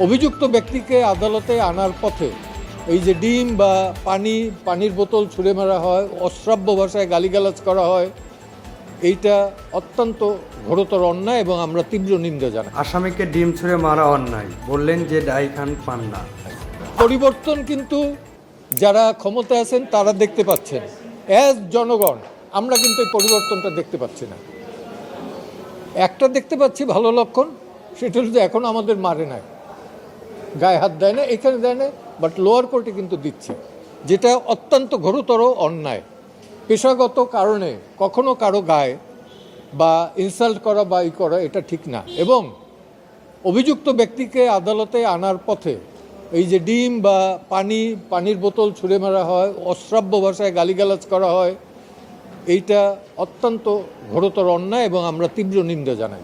অভিযুক্ত ব্যক্তিকে আদালতে আনার পথে এই যে ডিম বা পানি পানির বোতল ছুঁড়ে মারা হয় অশ্রাব্য ভাষায় গালিগালাজ করা হয় এইটা অত্যন্ত ঘোরতর অন্যায় এবং আমরা তীব্র নিন্দা জানাই। আসামিকে ডিম ছুঁড়ে মারা অন্যায় বললেন যে ডাই খান পান না পরিবর্তন কিন্তু যারা ক্ষমতায় আছেন তারা দেখতে পাচ্ছেন। অ্যাজ জনগণ আমরা কিন্তু এই পরিবর্তনটা দেখতে পাচ্ছি না। একটা দেখতে পাচ্ছি ভালো লক্ষণ সেটা হলো যে এখন আমাদের মারে নাই। গায়ে হাত দেয় না, এখানে দেয় না বাট লোয়ার কোর্টে কিন্তু দিচ্ছে। যেটা অত্যন্ত ঘোরতর অন্যায়। পেশাগত কারণে কখনো কারও গায়ে বা ইনসাল্ট করা বা ই করা এটা ঠিক না। এবং অভিযুক্ত ব্যক্তিকে আদালতে আনার পথে এই যে ডিম বা পানি, পানির বোতল ছুঁড়ে মারা হয়, অশ্রাব্য ভাষায় গালিগালাজ করা হয়, এইটা অত্যন্ত ঘোরতর অন্যায় এবং আমরা তীব্র নিন্দা জানাই।